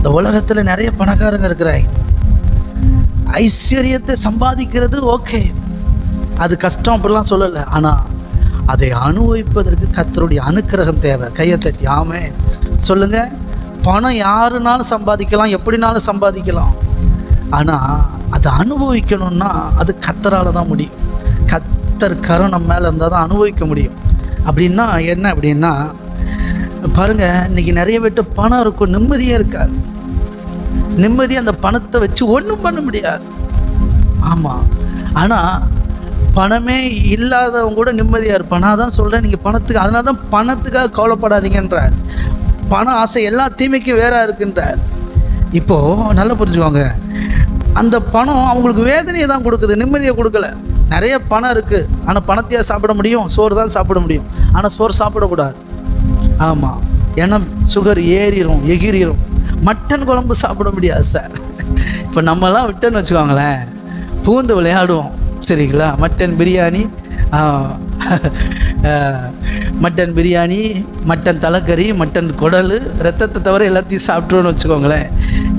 இந்த உலகத்தில் நிறைய பணக்காரங்க இருக்கிறாங்க. ஐஸ்வர்யத்தை சம்பாதிக்கிறது ஓகே. அது கஷ்டம் அப்படிலாம் சொல்லலை. ஆனால் அதை அனுபவிப்பதற்கு கத்தருடைய அனுக்கிரகம் தேவை. கையை தட்டி ஆமே சொல்லுங்க. பணம் யாருனாலும் சம்பாதிக்கலாம் எப்படினாலும் சம்பாதிக்கலாம். ஆனால் அதை அனுபவிக்கணும்னா அது கத்தரால் தான் முடியும். கத்தர் கரம் நம்ம மேலே இருந்தால் தான் அனுபவிக்க முடியும். அப்படின்னா என்ன அப்படின்னா பாருங்க இன்னைக்கு நிறைய பேர்ட்ட பணம் இருக்கும் நிம்மதியே இருக்காது. நிம்மதி அந்த பணத்தை வச்சு ஒன்றும் பண்ண முடியாது. ஆமாம் ஆனால் பணமே இல்லாதவங்க கூட நிம்மதியாக இருப்பான் நான் தான் சொல்கிறேன் நீங்கள் பணத்துக்கு அதனால தான் பணத்துக்காக கவலைப்படாதீங்கன்றார். பண ஆசை எல்லா தீமைக்கும் வேறாக இருக்குன்றார். இப்போது நல்லா புரிஞ்சுக்கோங்க. அந்த பணம் அவங்களுக்கு வேதனையை தான் கொடுக்குது நிம்மதியை கொடுக்கல. நிறைய பணம் இருக்குது ஆனால் பணத்தையாக சாப்பிட முடியும்? சோறு தான் சாப்பிட முடியும். ஆனால் சோறு சாப்பிடக்கூடாது. ஆமாம் ஏன்னா சுகர் ஏறிடும் எகிரிடும் மட்டன் குழம்பு சாப்பிட முடியாது சார் இப்போ நம்மலாம் விட்டோன்னு வச்சுக்கோங்களேன். பூந்து விளையாடுவோம் சரிங்களா? மட்டன் பிரியாணி ஆ, மட்டன் பிரியாணி மட்டன் தலைக்கறி மட்டன் குடல் ரத்தத்தை தவிர எல்லாத்தையும் சாப்பிட்றோன்னு வச்சுக்கோங்களேன்.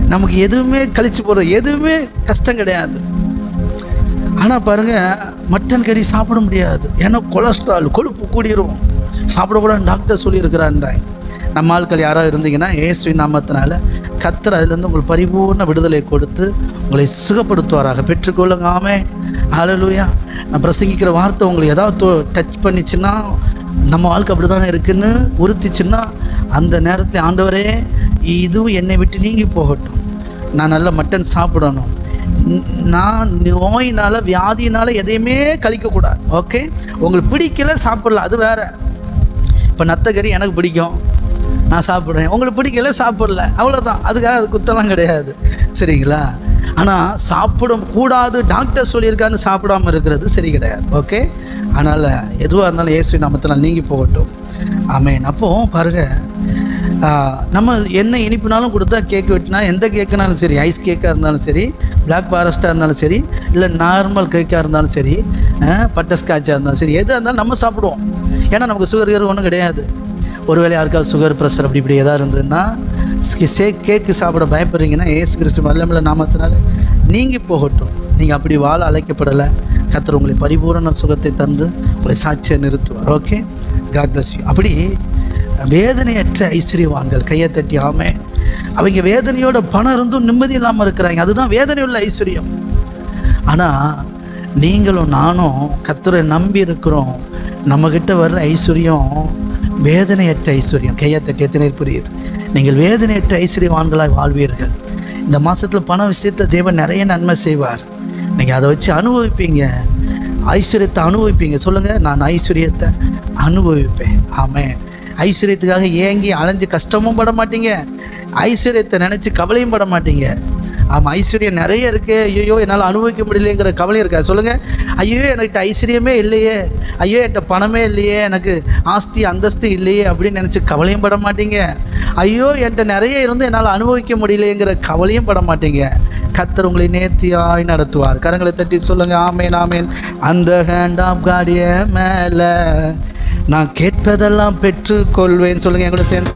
நமக்கு எதுவுமே கழிச்சு போடுற எதுவுமே கஷ்டம் கிடையாது. ஆனால் பாருங்கள் மட்டன் கறி சாப்பிட முடியாது. ஏன்னா கொலஸ்ட்ரால் கொழுப்பு கூடிரும். சாப்பிடக்கூடாது டாக்டர் சொல்லியிருக்கிறான்றாங்க நம்ம ஆட்கள் யாராவது இருந்தீங்கன்னா இயேசுவின் நாமத்தினால கத்தர் அதுலேருந்து உங்களுக்கு பரிபூர்ண விடுதலை கொடுத்து உங்களை சுகப்படுத்துவாராக. பெற்றுக்கொள்ளுங்காமே ஆமே நான் பிரசங்கிக்கிற வார்த்தை உங்களை ஏதாவது டச் பண்ணிச்சுன்னா நம்ம வாழ்க்கை அப்படி தானே இருக்குன்னு உறுத்திச்சுன்னா அந்த நேரத்தில் ஆண்டவரே இதுவும் என்னை விட்டு நீங்கி போகட்டும். நான் நல்ல மட்டன் சாப்பிடணும். நான் நோயினால் வியாதியினால் எதையுமே கழிக்கக்கூடாது. ஓகே உங்களுக்கு பிடிக்கல சாப்பிடலாம். அது வேற. இப்போ நத்தக்கறி எனக்கு பிடிக்கும். நான் சாப்பிட்றேன். உங்களுக்கு பிடிக்கல சாப்பிடல. அவ்வளோதான் அதுக்காக அது குத்தலாம் கிடையாது. சரிங்களா? ஆனால் சாப்பிட கூடாது டாக்டர் சொல்லியிருக்கான்னு சாப்பிடாம இருக்கிறது சரி கிடையாது. ஓகே அதனால் எதுவாக இருந்தாலும் இயேசு நாமத்தில் நீங்கி போகட்டும். ஆமேன் அப்போது பாருங்கள் நம்ம என்ன இனிப்புனாலும் கொடுத்தா கேக் வெட்டினா எந்த கேக்குனாலும் சரி ஐஸ் கேக்காக இருந்தாலும் சரி பிளாக் ஃபாரஸ்ட்டாக இருந்தாலும் சரி இல்லை நார்மல் கேக்காக இருந்தாலும் சரி பட்டர்ஸ்காட்சாக இருந்தாலும் சரி எதாக இருந்தாலும் நம்ம சாப்பிடுவோம். ஏன்னா நமக்கு சுகர் கீர் ஒன்றும் கிடையாது. ஒருவேளை யாருக்காவது சுகர் ப்ரெஷர் அப்படி இப்படி எதாவது இருந்ததுன்னா சே கேக்கு சாப்பிட பயப்படுறீங்கன்னா ஏசு கிறிஸ்து வல்லமில்ல நாமத்தினால நீங்கள் போகட்டும். நீங்கள் அப்படி வாழ அழைக்கப்படலை. கத்தர் உங்களை பரிபூரண சுகத்தை தந்து உங்களை சாட்சியை நிறுத்துவார். ஓகே காட் பிளஸ் யூ அப்படி வேதனையற்ற ஐஸ்வர்யவான்கள் கையை தட்டி ஆமே அவங்க வேதனையோட பணம் இருந்தும் நிம்மதி இல்லாமல் இருக்கிறாங்க. அதுதான் வேதனையுள்ள ஐஸ்வர்யம். ஆனால் நீங்களும் நானும் கத்தரை நம்பி இருக்கிறோம். நம்மக்கிட்ட வர்ற ஐஸ்வர்யம் வேதனையற்ற ஐஸ்வர்யம். கையை தட்டி எத்தனை புரியுது. நீங்கள் வேதனையற்ற ஐஸ்வர்யவான்களாய் வாழ்வீர்கள். இந்த மாதத்தில் பண விஷயத்தில் தேவன் நிறைய நன்மை செய்வார். நீங்கள் அதை வச்சு அனுபவிப்பீங்க. ஐஸ்வர்யத்தை அனுபவிப்பீங்க. சொல்லுங்கள் நான் ஐஸ்வர்யத்தை அனுபவிப்பேன். ஆமென். ஐஸ்வர்யத்துக்காக ஏங்கி அலைஞ்சு கஷ்டமும் பட மாட்டீங்க. ஐஸ்வர்யத்தை நினச்சி கவலையும் பட மாட்டீங்க. ஆமாம் ஐஸ்வர்யம் நிறைய இருக்கு. ஐயோ என்னால் அனுபவிக்க முடியலைங்கிற கவலையும் இருக்கா? சொல்லுங்கள் ஐயோ என்கிட்ட ஐஸ்வர்யமே இல்லையே. ஐயோ என்கிட்ட பணமே இல்லையே. எனக்கு ஆஸ்தி அந்தஸ்து இல்லையே அப்படின்னு நினச்சி கவலையும் பட மாட்டீங்க. ஐயோ என்கிட்ட நிறைய இருந்து என்னால் அனுபவிக்க முடியலையேங்கிற கவலையும் பட மாட்டீங்க. கத்தர் உங்களை நேர்த்தியாய் நடத்துவார். கரங்களை தட்டி சொல்லுங்கள் ஆமேன் ஆமேன். அந்த ஹேண்ட் ஆஃப் காடிய மேலே நான் கேட்பதெல்லாம் பெற்றுக்கொள்வேன். சொல்லுங்கள் என் கூட சேர்ந்து.